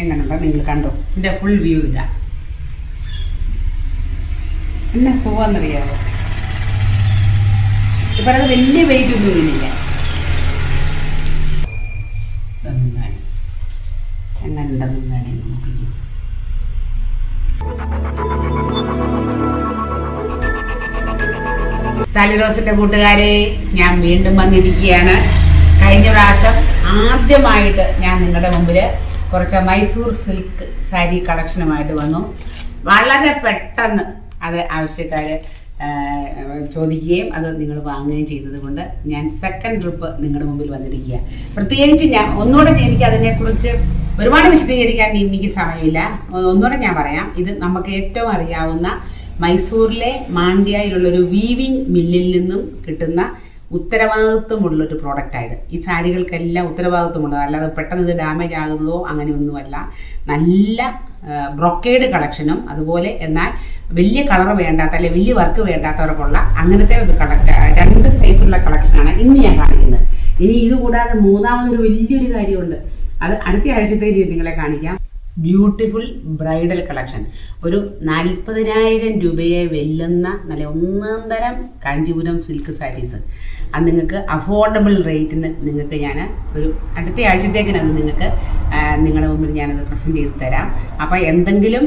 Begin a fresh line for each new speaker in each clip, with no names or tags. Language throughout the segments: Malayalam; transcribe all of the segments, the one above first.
എങ്ങനെയുണ്ടോ നിങ്ങൾ കണ്ടോ? എന്റെ ഫുൾ വ്യൂ ഇതാ. എന്നാ സുഖമെന്നറിയാമോ ഇപ്പം അത് വലിയ വെയിറ്റ് ഒന്നും ഇതിനില്ല ഇതാ മുന്താണി എങ്ങനെയുണ്ട് മുന്താണി നോക്കി സാലി റോസിന്റെ കൂട്ടുകാരെ ഞാൻ വീണ്ടും വന്നിരിക്കുകയാണ്. കഴിഞ്ഞ പ്രാവശ്യം ആദ്യമായിട്ട് ഞാൻ നിങ്ങളുടെ മുമ്പിൽ കുറച്ച് മൈസൂർ സിൽക്ക് സാരി കളക്ഷനുമായിട്ട് വന്നു. വളരെ പെട്ടെന്ന് അത് ആവശ്യക്കാർ ചോദിക്കുകയും അത് നിങ്ങൾ വാങ്ങുകയും ചെയ്തത് കൊണ്ട് ഞാൻ സെക്കൻഡ് ട്രിപ്പ് നിങ്ങളുടെ മുമ്പിൽ വന്നിരിക്കുക. പ്രത്യേകിച്ച് ഞാൻ ഒന്നുകൂടെ എനിക്ക് അതിനെക്കുറിച്ച് ഒരുപാട് വിശദീകരിക്കാൻ എനിക്ക് സമയമില്ല. ഒന്നുകൂടെ ഞാൻ പറയാം. ഇത് നമുക്ക് ഏറ്റവും അറിയാവുന്ന മൈസൂരിലെ മാണ്ഡ്യയിലുള്ളൊരു വീവിംഗ് മില്ലിൽ നിന്നും കിട്ടുന്ന ഉത്തരവാദിത്വമുള്ളൊരു പ്രോഡക്റ്റായത് ഈ സാരികൾക്കെല്ലാം ഉത്തരവാദിത്വമുള്ളത് അല്ലാതെ പെട്ടെന്ന് ഇത് ഡാമേജ് ആകുന്നതോ അങ്ങനെയൊന്നുമല്ല. നല്ല ബ്രൊക്കേഡ് കളക്ഷനും അതുപോലെ എന്നാൽ വലിയ കളർ വേണ്ടാത്ത അല്ലെങ്കിൽ വലിയ വർക്ക് വേണ്ടാത്തവർക്കുള്ള അങ്ങനത്തെ ഒരു കളക്ട് രണ്ട് സൈസുള്ള കളക്ഷനാണ് ഇന്ന് ഞാൻ കാണിക്കുന്നത്. ഇനി ഇത് കൂടാതെ മൂന്നാമതൊരു വലിയൊരു കാര്യമുണ്ട്. അത് അടുത്ത ആഴ്ചത്തെ രീതി നിങ്ങളെ കാണിക്കാം. ബ്യൂട്ടിഫുൾ ബ്രൈഡൽ കളക്ഷൻ ഒരു നാൽപ്പതിനായിരം രൂപയെ വെല്ലുന്ന നല്ല ഒന്നാം തരം കാഞ്ചീപുരം സിൽക്ക് സാരീസ് അത് നിങ്ങൾക്ക് അഫോർഡബിൾ റേറ്റിന് നിങ്ങൾക്ക് ഞാൻ ഒരു അടുത്ത ആഴ്ചത്തേക്കിനത് നിങ്ങൾക്ക് ആ, നിങ്ങളുടെ മുമ്പിൽ ഞാനത് പ്രസന്റ് ചെയ്ത് തരാം. അപ്പോൾ എന്തെങ്കിലും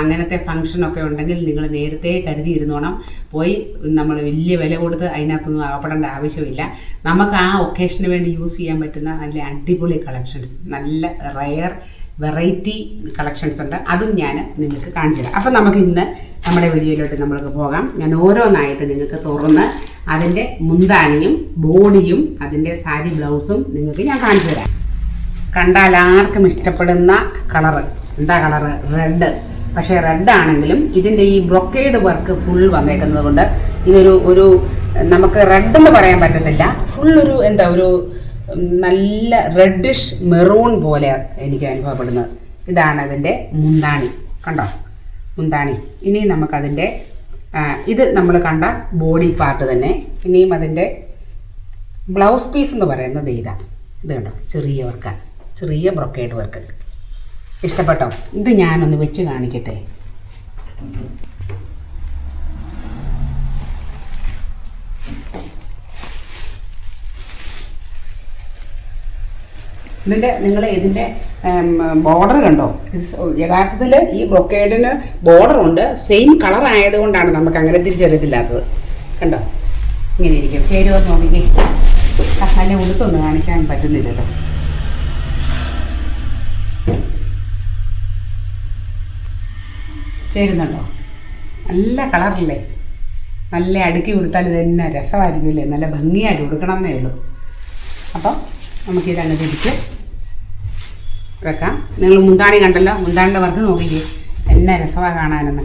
അങ്ങനത്തെ ഫംഗ്ഷനൊക്കെ ഉണ്ടെങ്കിൽ നിങ്ങൾ നേരത്തെ കരുതിയിരുന്നോണം. പോയി നമ്മൾ വലിയ വില കൊടുത്ത് അതിനകത്തൊന്നും അകപ്പെടേണ്ട ആവശ്യമില്ല. നമുക്ക് ആ ഒക്കേഷന് വേണ്ടി യൂസ് ചെയ്യാൻ പറ്റുന്ന നല്ല അടിപൊളി കളക്ഷൻസ് നല്ല റയർ വെറൈറ്റി കളക്ഷൻസ് ഉണ്ട്. അതും ഞാൻ നിങ്ങൾക്ക് കാണിച്ചു തരാം. അപ്പം നമുക്ക് ഇന്ന് നമ്മുടെ വീഡിയോയിലോട്ട് നമ്മൾക്ക് പോകാം. ഞാൻ ഓരോന്നായിട്ട് നിങ്ങൾക്ക് തുറന്ന് അതിന്റെ മുന്താണിയും ബോഡിയും അതിന്റെ സാരി ബ്ലൗസും നിങ്ങൾക്ക് ഞാൻ കാണിച്ചു തരാം. കണ്ടാൽ ആർക്കും ഇഷ്ടപ്പെടുന്ന കളറ്. എന്താ കളറ്? റെഡ്. പക്ഷേ റെഡ് ആണെങ്കിലും ഇതിന്റെ ഈ ബ്രൊക്കേഡ് വർക്ക് ഫുൾ വന്നേക്കുന്നത് കൊണ്ട് ഇതൊരു ഒരു നമുക്ക് റെഡ് എന്ന് പറയാൻ പറ്റത്തില്ല. ഫുൾ ഒരു എന്താ ഒരു നല്ല റെഡിഷ് മെറൂൺ പോലെ എനിക്ക് അനുഭവപ്പെടുന്നത്. ഇതാണ് അതിന്റെ മുന്താണി. കണ്ടോ? മുന്താണി. ഇനി നമുക്കതിന്റെ ഇത് നമ്മൾ കണ്ട ബോഡി പാർട്ട് തന്നെ. ഇനിയും അതിന്റെ ബ്ലൗസ് പീസ് എന്ന് പറയുന്നത് ഇതാ. ഇത് കണ്ടോ? ചെറിയ വർക്കാണ് ചെറിയ ബ്രൊക്കേഡ് വർക്ക് ഇഷ്ടപ്പെട്ടോ? ഇത് ഞാനൊന്ന് വെച്ച് കാണിക്കട്ടെ. ഇതിന്റെ നിങ്ങൾ ഇതിന്റെ ബോർഡർ കണ്ടോ? യഥാർത്ഥത്തിൽ ഈ ബ്രൊക്കേഡിന് ബോർഡർ ഉണ്ട്. സെയിം കളർ ആയതുകൊണ്ടാണ് നമുക്ക് അങ്ങനെ തിരിച്ചറിയത്തില്ലാത്തത്. കണ്ടോ? ഇങ്ങനെ ഇരിക്കും. ചേരുവോ നോക്കിക്കേ. ആ, ഉടുത്തൊന്ന് കാണിക്കാൻ പറ്റുന്നില്ലല്ലോ. ചേരുന്നുണ്ടോ? നല്ല കളറില്ലേ? നല്ല അടുക്കി കൊടുത്താൽ ഇത് തന്നെ രസമായിരിക്കുമല്ലേ? നല്ല ഭംഗിയായിട്ട് കൊടുക്കണം എന്നേ ഉള്ളൂ. അപ്പം നമുക്കിതങ്ങ് തിരിച്ച് വെക്കാം. നിങ്ങൾ മുന്താണി കണ്ടല്ലോ? മുന്താണിന്റെ വർക്ക് നോക്കിക്കേ. എന്നെ രസമാണ് കാണാനെന്ന്.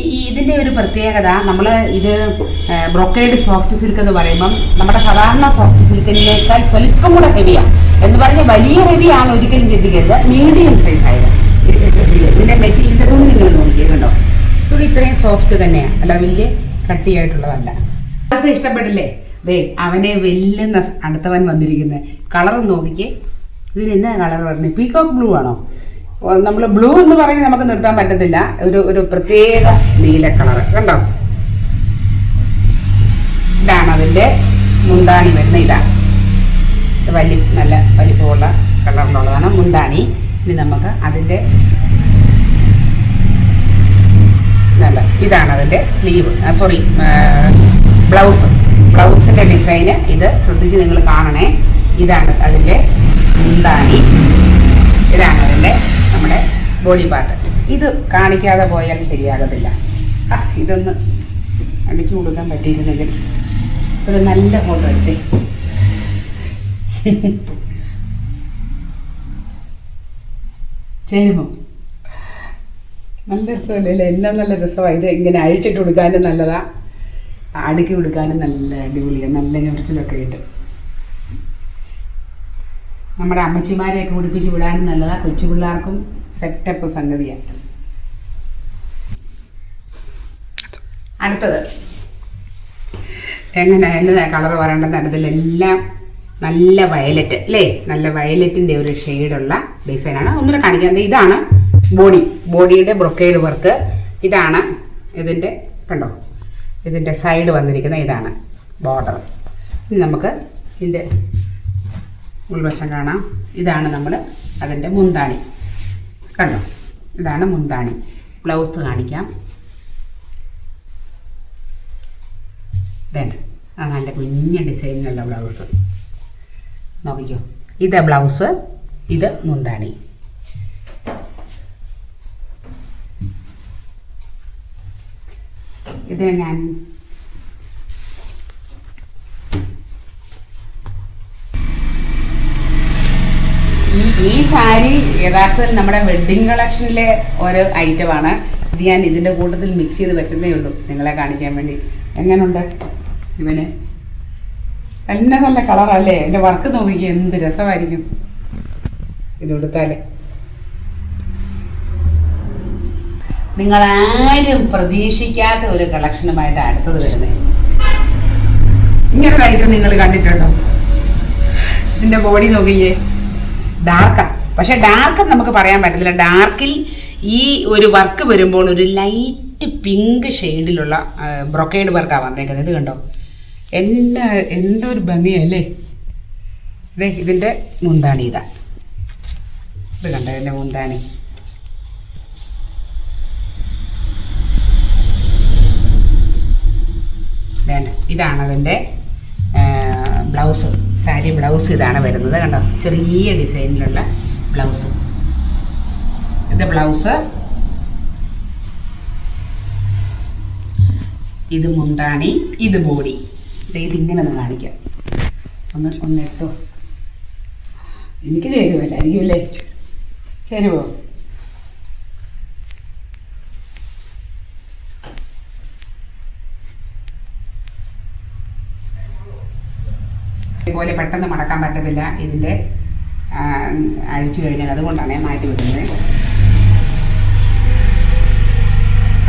ഈ ഇതിന്റെ ഒരു പ്രത്യേകത നമ്മൾ ഇത് ബ്രൊക്കേഡ് സോഫ്റ്റ് സിൽക്ക് എന്ന് പറയുമ്പം നമ്മുടെ സാധാരണ സോഫ്റ്റ് സിൽക്കിനേക്കാൾ സ്വല്പം കൂടെ ഹെവിയാണ് എന്ന് പറഞ്ഞാൽ വലിയ ഹെവിയാണ് ഒരിക്കലും ചിന്തിക്കരുത്. മീഡിയം സൈസ് ആയത്. ഇതിന്റെ മെറ്റീരിയലിന്റെ തുണി നിങ്ങൾ നോക്കിയേ കണ്ടോ? തുണി ഇത്രയും സോഫ്റ്റ് തന്നെയാണ് അല്ല വലിയ കട്ടിയായിട്ടുള്ളതല്ല. അത് ഇഷ്ടപ്പെട്ടില്ലേ ദേ അവനെ വെല്ലുന്ന അടുത്തവൻ വന്നിരിക്കുന്നത് കളർ നോക്കിക്കേ. ഇതിന് എന്നാ കളർ പറഞ്ഞത് പീകോക്ക് ബ്ലൂ ആണോ? നമ്മൾ ബ്ലൂ എന്ന് പറഞ്ഞ് നമുക്ക് നിർത്താൻ പറ്റത്തില്ല. ഒരു ഒരു പ്രത്യേക നീല കളർ കണ്ടോ? ഇതാണ് അതിന്റെ മുന്താണി വരുന്ന ഇതാണ് വലി നല്ല വലിപ്പമുള്ള കളറിലുള്ളതാണ് മുന്താണി. ഇനി നമുക്ക് അതിന്റെ നല്ല ഇതാണ് അതിന്റെ സ്ലീവ് സോറി ബ്ലൗസ് ബ്ലൗസിന്റെ ഡിസൈന് ഇത് ശ്രദ്ധിച്ച് നിങ്ങൾ കാണണേ. ഇതാണ് അതിന്റെ മുന്താണി. ഇതാണ് അതിന്റെ നമ്മുടെ ബോഡി പാർട്ട് ഇത് കാണിക്കാതെ പോയാൽ ശരിയാകത്തില്ല. ആ ഇതൊന്ന് അടുക്കി കൊടുക്കാൻ പറ്റിയിരുന്നെങ്കിൽ ഒരു നല്ല ഫോട്ടോ എടുത്തേ. ചേരുമോ? നല്ല രസമല്ലേ എല്ലാം നല്ല രസമാണ് ഇത് ഇങ്ങനെ അഴിച്ചിട്ട് കൊടുക്കാനും നല്ലതാ. അടുക്കി കൊടുക്കാനും നല്ല അടിപൊളിയാണ് നല്ല ഞൊറിച്ചിലൊക്കെ ഉണ്ട്. നമ്മുടെ അമ്മച്ചിമാരെയൊക്കെ ഉടുപ്പിച്ച് വിടാനും നല്ലതാ. കൊച്ചു പിള്ളേർക്കും സെറ്റപ്പ് സംഗതിയാണ് അടുത്തത്. എങ്ങനെ? എന്നതാ കളർ പറയേണ്ടത് അറിയത്തില്ല എല്ലാം നല്ല വയലറ്റ് അല്ലേ? നല്ല വയലറ്റിന്റെ ഒരു ഷെയ്ഡുള്ള ഡിസൈനാണ് ഒന്നുകൂടെ കാണിക്കാം. ദേ ഇതാണ് ബോഡി ബോഡിയുടെ ബ്രൊക്കേഡ് വർക്ക് ഇതാണ് ഇതിന്റെ കണ്ടോ? ഇതിന്റെ സൈഡ് വന്നിരിക്കുന്ന ഇതാണ് ബോർഡർ. ഇനി നമുക്ക് ഇതിന്റെ ഉൾവശം കാണാം. ഇതാണ് നമ്മൾ അതിന്റെ മുന്താണി. കണ്ടോ? ഇതാണ് മുന്താണി. ബ്ലൗസ് കാണിക്കാം. ഇതേണ്ട. ആ നല്ല കുഞ്ഞ ഡിസൈനിലുള്ള ബ്ലൗസ്. നോക്കിക്കോ. ഇത് ബ്ലൗസ് ഇത് മുന്താണി. ഇതിന് ഞാൻ ഈ ഈ സാരി യഥാർത്ഥത്തിൽ നമ്മുടെ വെഡ്ഡിങ് കളക്ഷനിലെ ഒരു ഐറ്റമാണ് ഇത് ഞാൻ ഇതിന്റെ കൂട്ടത്തിൽ മിക്സ് ചെയ്ത് വെച്ചതേ ഉള്ളൂ. നിങ്ങളെ കാണിക്കാൻ വേണ്ടി. എങ്ങനുണ്ട് ഇവന്? നല്ല നല്ല കളറല്ലേ എന്റെ വർക്ക് നോക്കിക്കുക എന്ത് രസമായിരിക്കും. ഇത് കൊടുത്താൽ നിങ്ങൾ ആരും പ്രതീക്ഷിക്കാത്ത ഒരു കളക്ഷനുമായിട്ട് അടുത്തത് വരുന്നത്. ഇങ്ങനെ ഐറ്റം നിങ്ങൾ കണ്ടിട്ടുണ്ടോ? ഇതിന്റെ ബോഡി നോക്കിയേ. ഡാർക്കാ പക്ഷെ ഡാർക്ക് നമുക്ക് പറയാൻ പറ്റത്തില്ല. ഡാർക്കിൽ ഈ ഒരു വർക്ക് വരുമ്പോൾ ഒരു ലൈറ്റ് പിങ്ക് ഷെയ്ഡിലുള്ള ബ്രൊക്കേഡ് വർക്കാണ് വന്നേക്കുന്നത്. ഇത് കണ്ടോ? എന്താ എന്തൊരു ഭംഗിയല്ലേ? ഇതേ ഇതിന്റെ മുന്താണി ഇതാ. ഇത് കണ്ടോ? ഇതിന്റെ മുന്താണി. ഇതാണ്. അതിന്റെ ബ്ലൗസ്. സാരി ബ്ലൗസ് ഇതാണ് വരുന്നത് കണ്ടോ? ചെറിയ ഡിസൈനിലുള്ള ബ്ലൗസ്. ഇത് ബ്ലൗസ്. ഇത് മുന്താണി ഇത് ബോഡി. ഇത് ഇതിങ്ങനെ ഒന്ന് കാണിക്കാം. ഒന്ന് ഒന്ന് എടുത്തോ? എനിക്ക് ചേരുമല്ല അല്ലേ? ചേരുവോ? ഇതുപോലെ പെട്ടെന്ന് മടക്കാൻ പറ്റത്തില്ല ഇതിന്റെ അഴിച്ചു കഴിഞ്ഞാൽ അതുകൊണ്ടാണ് മാറ്റി വെക്കുന്നത്.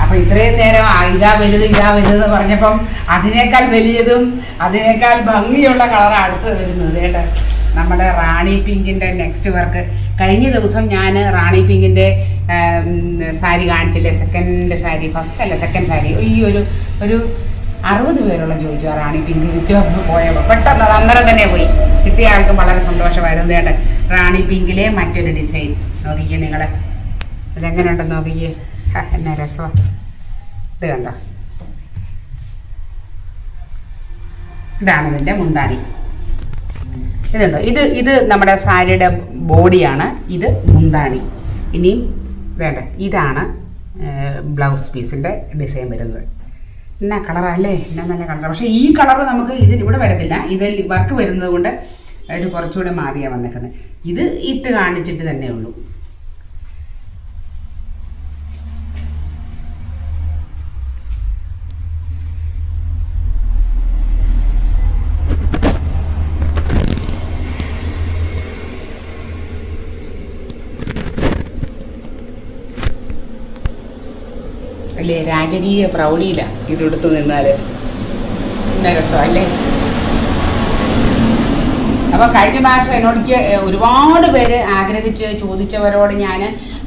അപ്പൊ ഇത്രയും നേരം ഇതാ വലുത് ഇതാ വലുത് പറഞ്ഞപ്പം അതിനേക്കാൾ വലിയതും അതിനേക്കാൾ ഭംഗിയുള്ള കളറാണ് അടുത്ത് വരുന്നത് കേട്ടോ. നമ്മുടെ റാണി പിങ്കിന്റെ നെക്സ്റ്റ് വർക്ക്. കഴിഞ്ഞ ദിവസം ഞാൻ റാണി പിങ്കിന്റെ സാരി കാണിച്ചില്ലേ? സെക്കൻഡ് സാരി ഫസ്റ്റ് അല്ല സെക്കൻഡ് സാരി. ഈ ഒരു ഒരു അറുപത് പേരുള്ള ചോദിച്ചു ആ റാണി പിങ്ക് ഒന്ന് പോയപ്പോൾ പെട്ടെന്ന് അത് അന്നേരം തന്നെ പോയി. കിട്ടിയ ആൾക്കും വളരെ സന്തോഷമായിരുന്നു. കേട്ടെ റാണി പിങ്കിലെ മറ്റൊരു ഡിസൈൻ നോക്കിക്കേ നിങ്ങളെ. ഇതെങ്ങനെയുണ്ടെന്ന് നോക്കിക്കേ. എന്നാ രസമാണ് ഇത് കണ്ടോ? ഇതാണ് ഇതിന്റെ മുന്താണി ഇതുണ്ടോ ഇത് ഇത് നമ്മുടെ സാരിയുടെ ബോഡിയാണ്. ഇത് മുന്താണി ഇനിയും വേണ്ട ഇതാണ് ബ്ലൗസ് പീസിന്റെ ഡിസൈൻ വരുന്നത്. എന്നാ കളറല്ലേ എന്നാ നല്ല കളർ പക്ഷേ ഈ കളർ നമുക്ക് ഇതിന് ഇവിടെ വരത്തില്ല. ഇതിൽ വർക്ക് വരുന്നത് കൊണ്ട് ഒരു കുറച്ചുകൂടെ മാറിയാണ് വന്നേക്കുന്നത് ഇത് ഇട്ട് കാണിച്ചിട്ട് തന്നെ ഉള്ളൂ അല്ലേ രാജകീയ പ്രൗഢിയില്ല ഇതെടുത്ത് നിന്നാൽ രസം രസമല്ലേ അപ്പോൾ കഴിഞ്ഞ പ്രാവശ്യം എന്നോട് ഒരുപാട് പേര് ആഗ്രഹിച്ച് ചോദിച്ചവരോട് ഞാൻ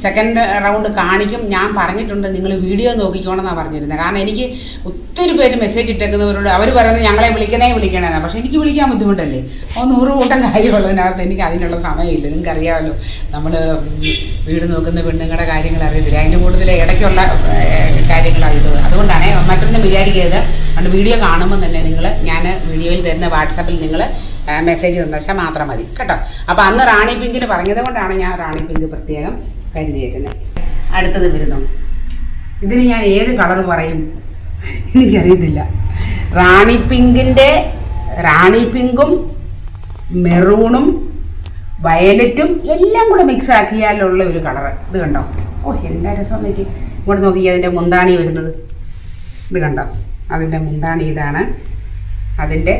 സെക്കൻഡ് റൗണ്ട് കാണിക്കും. ഞാൻ പറഞ്ഞിട്ടുണ്ട് നിങ്ങൾ വീഡിയോ നോക്കിക്കോണമെന്നാണ് പറഞ്ഞിരുന്നത് കാരണം എനിക്ക് ഒത്തിരി പേര് മെസ്സേജ് ഇട്ടേക്കുന്നവരോട് അവർ പറയുന്നത് ഞങ്ങളെ വിളിക്കണേ വിളിക്കണേന്നാണ് പക്ഷേ എനിക്ക് വിളിക്കാൻ ബുദ്ധിമുട്ടല്ലേ? ഓ നൂറ് കൂട്ടം കാര്യമുള്ളതിനകത്ത് എനിക്ക് അതിനുള്ള സമയമില്ല. നിങ്ങൾക്ക് അറിയാമല്ലോ നമ്മൾ വീട് നോക്കുന്ന പെണ്ണുങ്ങളുടെ കാര്യങ്ങൾ അറിയത്തില്ല. അതിന്റെ കൂടുതൽ ഇടയ്ക്കുള്ള കാര്യങ്ങളാണ് ഇത്. അതുകൊണ്ടാണ് മറ്റൊന്നും വിചാരിക്കരുത്. അതുകൊണ്ട് വീഡിയോ കാണുമ്പോൾ തന്നെ നിങ്ങൾ ഞാൻ വീഡിയോയിൽ തരുന്ന വാട്സാപ്പിൽ നിങ്ങൾ മെസ്സേജ് തന്നാൽ മാത്രം മതി. കേട്ടോ? അപ്പോൾ അന്ന് റാണി പിങ്കിന് പറഞ്ഞത് കൊണ്ടാണ് ഞാൻ റാണി പിങ്ക് പ്രത്യേകം കരുതിയേക്കുന്നത്. അടുത്തത് വരുന്നു. ഇതിന് ഞാൻ ഏത് കളർ പറയും? എനിക്കറിയത്തില്ല. റാണി പിങ്കിന്റെ റാണി പിങ്കും മെറൂണും വയലറ്റും എല്ലാം കൂടെ മിക്സ് ആക്കിയാലുള്ള ഒരു കളറ് ഇത് കണ്ടോ? ഓ എന്താ രസം നോക്കി. ഇങ്ങോട്ട് നോക്കി അതിന്റെ മുന്താണി വരുന്നത്. ഇത് കണ്ടോ? അതിന്റെ മുന്താണി ഇതാണ്. അതിന്റെ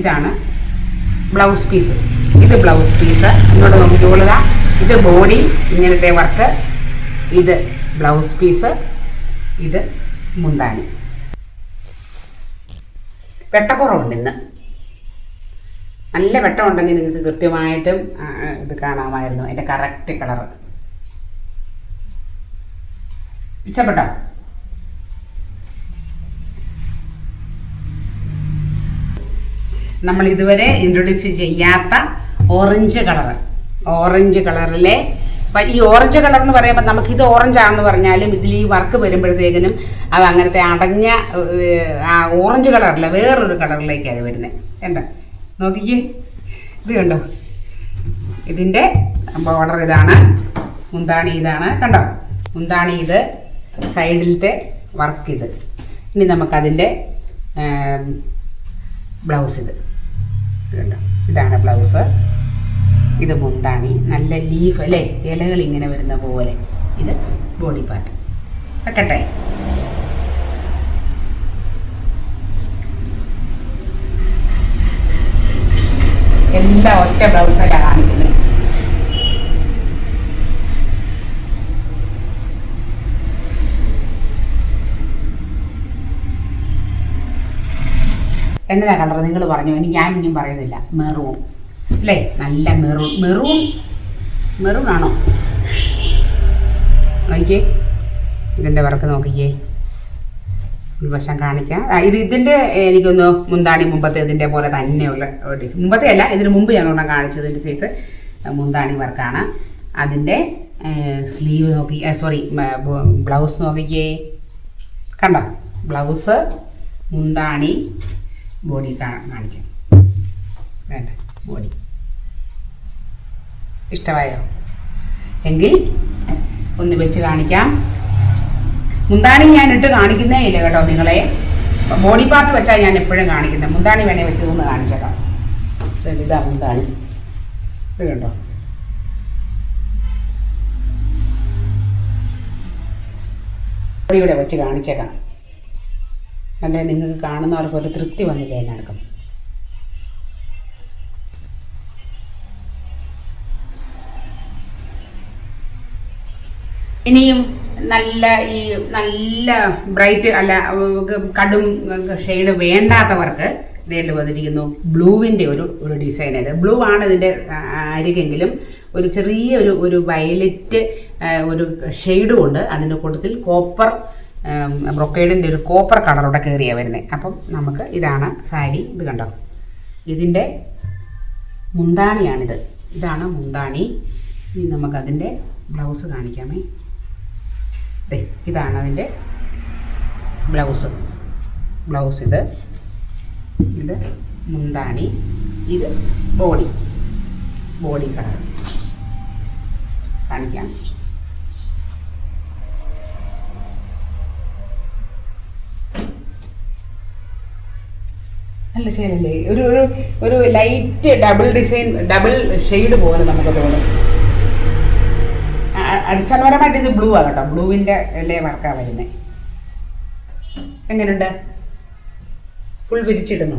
ഇതാണ്. Blouse piece. ഇത് ബ്ലൗസ് പീസ്. ഇങ്ങോട്ട് നോക്കിക്കോളുക ഇത് ബോഡി ഇങ്ങനത്തെ വർക്ക് ഇത് ബ്ലൗസ് പീസ് ഇത് മുന്താണി. വെട്ടക്കുറവുണ്ട് ഇന്ന്. നല്ല വെട്ടം ഉണ്ടെങ്കിൽ നിങ്ങൾക്ക് കൃത്യമായിട്ടും ഇത് കാണാമായിരുന്നു. അതിന്റെ കറക്റ്റ് കളർ ഇഷ്ടപ്പെട്ടോ? നമ്മൾ ഇതുവരെ ഇൻട്രൊഡ്യൂസ് ചെയ്യാത്ത ഓറഞ്ച് കളറ് ഓറഞ്ച് കളറിലെ ഈ ഓറഞ്ച് കളർ എന്ന് പറയുമ്പോൾ നമുക്ക് ഇത് നമുക്കിത് ഓറഞ്ചാണെന്ന് പറഞ്ഞാലും ഇതിൽ ഈ വർക്ക് വരുമ്പോഴത്തേക്കിനും അത് അങ്ങനത്തെ അടഞ്ഞ ആ ഓറഞ്ച് കളറല്ല വേറൊരു കളറിലേക്കാണ് അത് വരുന്നത് എന്താ നോക്കിക്കേ. ഇത് കണ്ടോ? ഇതിന്റെ ബോർഡർ ഇതാണ്. മുന്താണി ഇതാണ്. കണ്ടോ? മുന്താണി ഇത് സൈഡിലത്തെ വർക്ക് ഇത്. ഇനി നമുക്കതിന്റെ ബ്ലൗസ് ഇത് കണ്ടോ? ഇതാണ് ബ്ലൗസ്. ഇത് മുന്താണി. നല്ല ലീഫ് അല്ലേ ഇലകൾ ഇങ്ങനെ വരുന്ന പോലെ. ഇത് ബോഡി പാർട്ട് വെക്കട്ടെ? എല്ലാം ഒറ്റ ബ്ലൗസല്ല കാണിക്കുന്നത് എന്നതാ കളർ നിങ്ങൾ പറഞ്ഞു. ഞാൻ ഇനിയും പറയുന്നില്ല. മെറൂൺ അല്ലേ? നല്ല മെറൂൺ മെറൂൺ. മെറൂൺ ആണോ നോക്കിയേ. ഇതിന്റെ വർക്ക് നോക്കിക്കേ വശം കാണിക്കാം. ഇത് ഇതിന്റെ എനിക്കൊന്ന് മുന്താണി മുമ്പത്തെ ഇതിന്റെ പോലെ തന്നെയുള്ള ഡിസൈൻ മുമ്പത്തെ അല്ല ഇതിന് മുമ്പ് ഒരെണ്ണം കാണിച്ചതിന്റെ സൈസ് മുന്താണി വർക്കാണ്. അതിന്റെ സ്ലീവ് നോക്കി സോറി ബ്ലൗസ് നോക്കിക്കേ കണ്ടോ? ബ്ലൗസ് മുന്താണി ബോഡി കാണിക്കാം. വേണ്ട ബോഡി ഇഷ്ടമായോ? എങ്കിൽ ഒന്ന് വെച്ച് കാണിക്കാം. മുന്താണി ഞാൻ ഇട്ട് കാണിക്കുന്നേ ഇല്ല കേട്ടോ നിങ്ങളെ. ബോഡി പാർട്ട് വെച്ചാൽ ഞാൻ എപ്പോഴും കാണിക്കുന്നത് മുന്താണി വേണേ വെച്ച് ഒന്ന് കാണിച്ചേക്കാം. ഇതാ മുന്താണി. ഇത് കണ്ടോ? ബോഡിയുടെ വെച്ച് കാണിച്ചേക്കാം. അല്ലെ നിങ്ങൾക്ക് കാണുന്നവർക്ക് ഒരു തൃപ്തി വന്നില്ല എന്നടക്കം ഇനിയും നല്ല ഈ നല്ല ബ്രൈറ്റ് അല്ല കടും ഷെയ്ഡ് വേണ്ടാത്തവർക്ക് ഇതേണ്ട വന്നിരിക്കുന്നു ബ്ലൂവിന്റെ ഒരു ഒരു ഡിസൈൻ ഇത്. ബ്ലൂ ആണ് ഇതിന്റെ അരികെങ്കിലും ഒരു ചെറിയ ഒരു ഒരു വയലറ്റ് ഒരു ഷെയ്ഡും ഉണ്ട്. അതിന്റെ കൂട്ടത്തിൽ കോപ്പർ ബ്രൊക്കേഡിന്റെ ഒരു കോപ്പർ കളറോടെ കയറിയാണ് വരുന്നത് അപ്പം നമുക്ക് ഇതാണ് സാരി. ഇത് കണ്ടോ? ഇതിന്റെ മുന്താണിയാണിത്. ഇതാണ് മുന്താണി. ഇനി നമുക്കതിന്റെ ബ്ലൗസ് കാണിക്കാമേ. ഇതാണ് അതിന്റെ ബ്ലൗസ്. ബ്ലൗസ് ഇത്. ഇത് മുന്താണി. ഇത് ബോഡി. Body colour. കാണിക്കാം. നല്ല ശരിയല്ലേ ഒരു ഒരു ഒരു light double design double shade പോലെ നമുക്ക് തോന്നും. അടിസ്ഥാനപരമായിട്ട് ഇത് ബ്ലൂ ആണ് കേട്ടോ. ബ്ലൂവിന്റെ അല്ലേ വർക്കാണ് വരുന്നത് എങ്ങനെയുണ്ട് ഫുൾ വിരിച്ചിടുന്നു.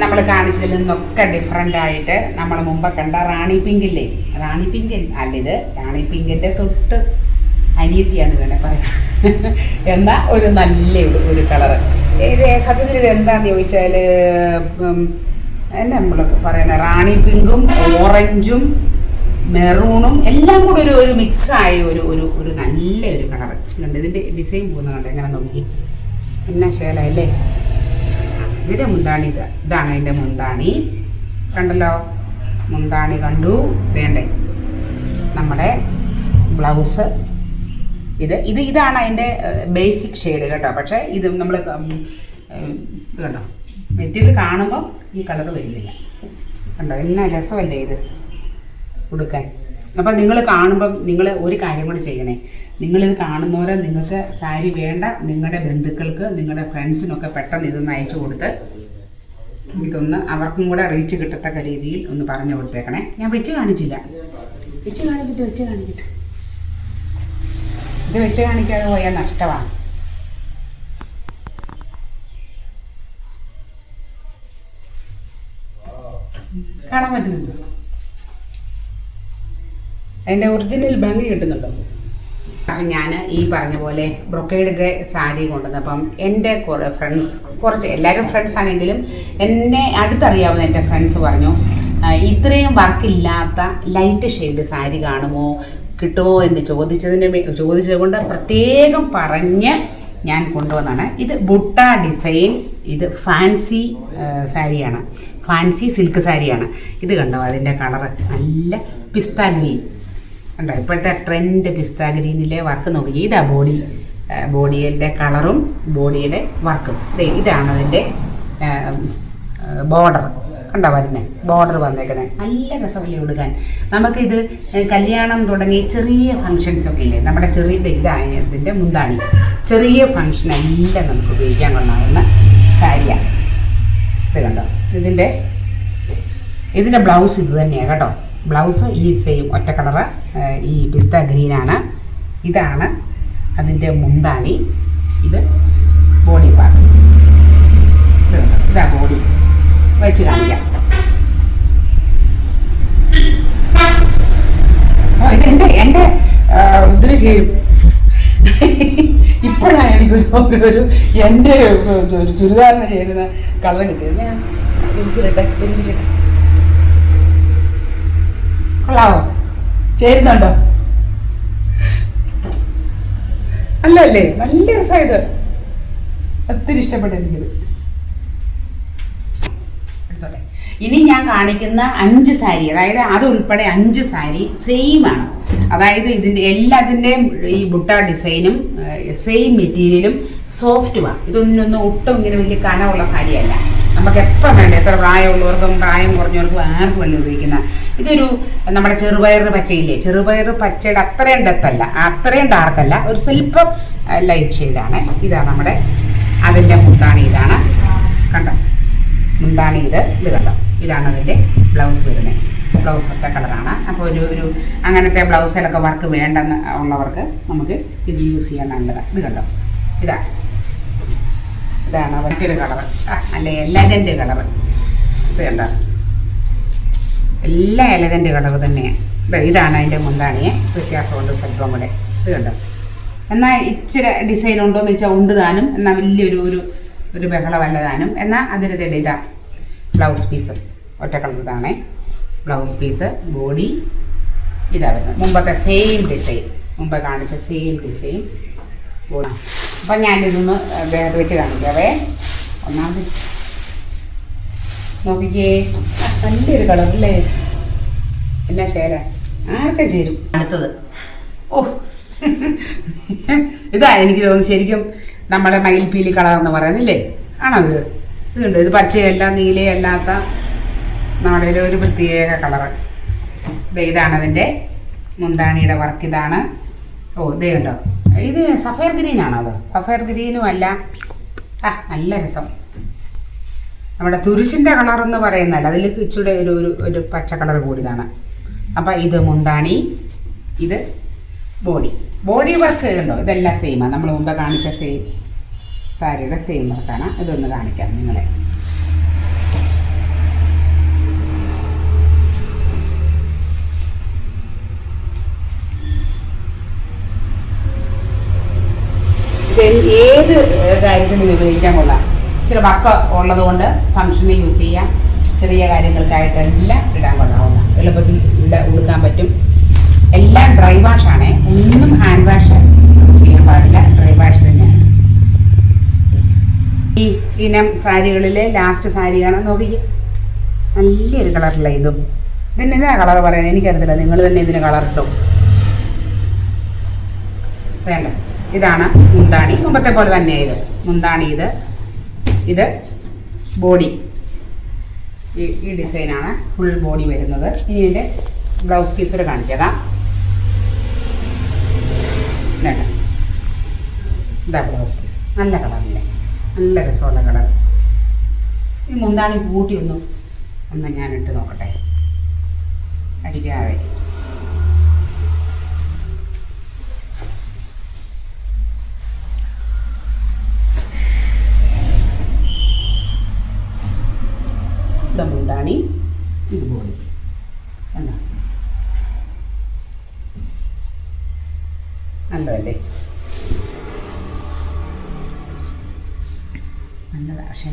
നമ്മൾ കാണിച്ചതിൽ നിന്നൊക്കെ ഡിഫറെന്റ് ആയിട്ട് നമ്മൾ മുമ്പ് കണ്ട റാണി പിങ്കില്ലേ റാണി പിങ്കിൻ അല്ല. ഇത് റാണി പിങ്കിന്റെ തൊട്ട് അനിയത്തിയാന്ന് വേണേ പറയാം. എന്നാൽ ഒരു നല്ല ഒരു കളറ് ഇത് സത്യത്തിൽ ഇത് എന്താന്ന് ചോദിച്ചാൽ എന്നാ നമ്മൾ പറയുന്ന റാണി പിങ്കും ഓറഞ്ചും മെറൂണും എല്ലാം കൂടെ ഒരു ഒരു മിക്സായ ഒരു ഒരു ഒരു നല്ല ഒരു കളർ കണ്ട്? ഇതിന്റെ ഡിസൈൻ പോകുന്ന കണ്ടോ? എങ്ങനെ നോക്കി എന്നാ ശേലല്ലേ ഇതിന്റെ മുന്താണി ഇതാ. ഇതാണ് അതിന്റെ മുന്താണി. കണ്ടല്ലോ? മുന്താണി കണ്ടു. വേണ്ടേ നമ്മുടെ ബ്ലൗസ്. ഇത് ഇത് ഇതാണ് അതിന്റെ ബേസിക് ഷെയ്ഡ് കേട്ടോ. പക്ഷേ ഇത് നമ്മൾ ഇത് കണ്ടോ? നെറ്റിൽ കാണുമ്പോൾ ഈ കളർ വരുന്നില്ല. കണ്ടോ? എന്നാ രസമല്ലേ ഇത്? കൊടുക്കാൻ. അപ്പം നിങ്ങൾ കാണുമ്പം നിങ്ങൾ ഒരു കാര്യം കൂടി ചെയ്യണേ. നിങ്ങളിത് കാണുന്നവരെ നിങ്ങൾക്ക് സാരി വേണ്ട നിങ്ങളുടെ ബന്ധുക്കൾക്ക് നിങ്ങളുടെ ഫ്രണ്ട്സിനൊക്കെ പെട്ടെന്ന് ഇതൊന്ന് അയച്ചു കൊടുത്ത് ഇതൊന്ന് അവർക്കും കൂടെ റീച്ച് കിട്ടത്തക്ക രീതിയിൽ ഒന്ന് പറഞ്ഞു കൊടുത്തേക്കണേ. ഞാൻ വെച്ച് കാണിച്ചില്ല. വെച്ച് കാണിക്കട്ടെ വെച്ച് കാണിക്കട്ടെ. ഇത് വെച്ച് കാണിക്കാതെ പോയാൽ നഷ്ടമാണ് കാണാൻ പറ്റുന്നുണ്ടോ? അതിന്റെ ഒറിജിനൽ ഭംഗി കിട്ടുന്നുണ്ടോ? ഞാൻ ഈ പറഞ്ഞ പോലെ ബ്രൊക്കേഡിന്റെ സാരി കൊണ്ടുവന്നപ്പം എന്റെ കുറേ ഫ്രണ്ട്സ് കുറച്ച് എല്ലാവരും ഫ്രണ്ട്സ് ആണെങ്കിലും എന്നെ അടുത്തറിയാവുന്ന എന്റെ ഫ്രണ്ട്സ് പറഞ്ഞു "ആ, ഇത്രയും വർക്കില്ലാത്ത ലൈറ്റ് ഷെയ്ഡ് സാരി കാണുമോ? കിട്ടുമോ? എന്ന് ചോദിച്ചതിന് ചോദിച്ചതുകൊണ്ട് പ്രത്യേകം പറഞ്ഞ് ഞാൻ കൊണ്ടുവന്നാണ് ഇത് ബുട്ട ഡിസൈൻ ഇത് ഫാൻസി സാരിയാണ്. ഫാൻസി സിൽക്ക് സാരിയാണ്. ഇത് കണ്ടോ? അതിന്റെ കളറ് നല്ല പിസ്ത ഗ്രീൻ കണ്ടോ? ഇപ്പോഴത്തെ ട്രെൻഡ് പിസ്ത ഗ്രീനിലെ വർക്ക് നോക്കി. ഇതാ ബോഡി ബോഡിയുടെ കളറും ബോഡിയുടെ വർക്കും ഇതാണ് അതിന്റെ ബോർഡർ കണ്ടോ വരുന്നത് ബോർഡർ വന്നേക്കുന്നത് നല്ല രസമല്ലേ കൊടുക്കാൻ നമുക്കിത് കല്യാണം തുടങ്ങി ചെറിയ ഫങ്ഷൻസ് ഒക്കെ ഇല്ലേ? നമ്മുടെ ചെറിയ ഇതായതിന്റെ മുന്താണി. ചെറിയ ഫങ്ഷൻ എല്ലാം നമുക്ക് ഉപയോഗിക്കാൻ കൊള്ളാവുന്ന സാരിയാണ് ഇത് കണ്ടോ? ഇതിന്റെ ഇതിന്റെ ബ്ലൗസ് ഇത് തന്നെയാണ് കേട്ടോ. ബ്ലൗസ് ഈ സെയിം ഒറ്റ കളറ് ഈ പിസ്ത ഗ്രീനാണ് ഇതാണ് അതിന്റെ മുന്താണി. ഇത് ബോഡി പാർട്ട് ഇത് ഇതാ ബോഡി വെച്ച് കാണിക്കാം. ഇത് എന്റെ എന്റെ ഇതിൽ ചെയ്യും. ഇപ്പോഴാണ് എനിക്കൊരു ഒരു- എന്റെ ചുരിദാറിന് ചേരുന്ന കളർ കിട്ടിയത്. ഞാൻ വിരിച്ചിട്ടെ വിരിച്ചിട്ടെ കൊള്ളാവോ ചേരുന്നുണ്ടോ? അല്ല അല്ലേ നല്ല രസമായത് ഒത്തിരി ഇഷ്ടപ്പെട്ടു എനിക്കിത്. എടുത്തോട്ടെ. ഇനി ഞാൻ കാണിക്കുന്ന അഞ്ച് സാരി അതായത് അതുൾപ്പെടെ അഞ്ച് സാരി സെയിം ആണ്. അതായത് ഇതിന്റെ എല്ലാത്തിന്റെയും ഈ ബുട്ട ഡിസൈനും സെയിം മെറ്റീരിയലും സോഫ്റ്റുമാണ് ഇതൊന്നൊന്നും ഒട്ടും ഇങ്ങനെ വലിയ കനമുള്ള സാരിയല്ല. നമുക്ക് എപ്പം വേണ്ട? എത്ര പ്രായമുള്ളവർക്കും പ്രായം കുറഞ്ഞവർക്കും ആർക്കും വേണ്ടി ഉപയോഗിക്കുന്ന? ഇതൊരു നമ്മുടെ ചെറുപയർ പച്ചയില്ലേ? ചെറുപയർ പച്ചയുടെ അത്രയും ഡെത്തല്ല അത്രയും ഡാർക്കല്ല ഒരു സ്വല്പം ലൈറ്റ് ഷെയ്ഡാണ് ഇതാണ് നമ്മുടെ അതിന്റെ മുന്താണി ഇതാണ്. കണ്ടോ? മുന്താണി ഇത്. ഇത് കണ്ടോ? ഇതാണ് അതിന്റെ ബ്ലൗസ് വരുന്നത്. ബ്ലൗസ് ഒറ്റ കളറാണ് അപ്പോൾ ഒരു ഒരു അങ്ങനത്തെ ബ്ലൗസിലൊക്കെ വർക്ക് വേണ്ടെന്ന് ഉള്ളവർക്ക് നമുക്ക് ഇത് യൂസ് ചെയ്യാൻ നല്ലതാണ് ഇത് കണ്ടോ? ഇതാ. ഇതാണ് മറ്റൊരു കളർ അല്ലെ എല്ലാതിന്റെ കളറ് ഇത് കണ്ടോ? എല്ലാ എലഗന്റ് കളർ തന്നെയാണ് ഇതാണ് അതിന്റെ മുന്താണിയെ. വ്യത്യാസമുണ്ട് സ്വല്പം കൂടെ. ഇത് കണ്ടോ? എന്നാൽ ഇച്ചിരി ഡിസൈൻ ഉണ്ടോയെന്ന് വെച്ചാൽ ഉണ്ട് താനും. എന്നാൽ വലിയൊരു ഒരു ഒരു ബഹളമല്ല താനും. എന്നാൽ അതിന് ഇതാ ബ്ലൗസ് പീസ് ഒറ്റ കളർ ഇതാണേ. ബ്ലൗസ് പീസ് ബോഡി ഇതാ വരുന്നത്. മുമ്പത്തെ സെയിം ഡിസൈൻ മുമ്പ് കാണിച്ച സെയിം ഡിസൈൻ ബോഡി അപ്പം ഞാനിതൊന്ന് വെച്ച് കാണിക്കാവേ. ഒന്നാമത് നോക്കിക്കേ. നല്ലൊരു കളറല്ലേ എന്നാ ശേല ആർക്കും ചേരും? അടുത്തത്. ഓ. ഇതാ എനിക്ക് തോന്നുന്നു ശരിക്കും നമ്മുടെ മയിൽപ്പീലി കളർ എന്ന് പറയുന്നില്ലേ ആണോ ഇത്? ഇത് കണ്ടോ? ഇത് പച്ചയല്ല നീലയല്ലാത്ത നമ്മുടെ ഒരു ഒരു പ്രത്യേക കളറ്. ഇതാണ് അതിന്റെ മുന്താണിയുടെ വർക്ക് ഇതാണ്. ഓ ഇതേ ഉണ്ടോ ഇത് സഫയർ ഗ്രീനാണോ അത്? സഫയർ ഗ്രീനും അല്ല. ആ നല്ല രസം. നമ്മുടെ തുരിശിന്റെ കളർ എന്ന് പറയുന്നതല്ല. അതിൽ ഇച്ചിരി ഒരു ഒരു ഒരു പച്ച കളർ കൂടിയതാണ്. അപ്പം ഇത് മുന്താണി ഇത് ബോഡി. ബോഡി വർക്ക് ഉണ്ടോ? ഇതെല്ലാം സെയിമാണ് നമ്മൾ മുമ്പ് കാണിച്ച സെയിം സാരിയുടെ സെയിം വർക്കാണ് ഇതൊന്ന് കാണിക്കാം നിങ്ങളെ. ഏത് കാര്യത്തിനും ഉപയോഗിക്കാൻ കൊള്ളാം. ഇച്ചിരി വർക്ക് ഉള്ളത് കൊണ്ട് ഫംഗ്ഷന് യൂസ് ചെയ്യാം. ചെറിയ കാര്യങ്ങൾക്കായിട്ടെല്ലാം ഇടാൻ കൊള്ളാവുന്ന എളുപ്പത്തിൽ ഇവിടെ ഉടുക്കാൻ പറ്റും. എല്ലാം ഡ്രൈ വാഷാണ് ഒന്നും ഹാൻഡ് വാഷ് ചെയ്യാൻ പാടില്ല. ഡ്രൈ വാഷ് തന്നെയാണ്. ഈ ഇനം സാരികളിലെ ലാസ്റ്റ് സാരിയാണ് നോക്കി നല്ലൊരു കളറില്ല ഇതും. ഇതിന് എന്നാ കളർ പറയുന്നത് എനിക്കറിയത്തില്ല. നിങ്ങൾ തന്നെ ഇതിന് കളർ ഇട്ടു? വേണ്ട. ഇതാണ് മുന്താണി. മുമ്പത്തെ പോലെ തന്നെ ഇത്. മുന്താണി ഇത്. ഇത് ബോഡി ഈ ഡിസൈനാണ് ഫുൾ ബോഡി വരുന്നത്. ഇനി ഇതിന്റെ ബ്ലൗസ് പീസ് കൂടെ കാണിച്ചേക്കാം. ഇതാ ഇതാ ബ്ലൗസ് പീസ് നല്ല കളറില്ലേ നല്ല രസമുള്ള കളർ ഈ മുന്താണി കൂട്ടി ഒന്ന് ഒന്ന് ഞാൻ ഇട്ട് നോക്കട്ടെ. അടിക്കാതെ ഇത് മുന്താണി ഇതുപോലെ. കണ്ടോ? നല്ലതല്ലേ നല്ലതാണ് പക്ഷേ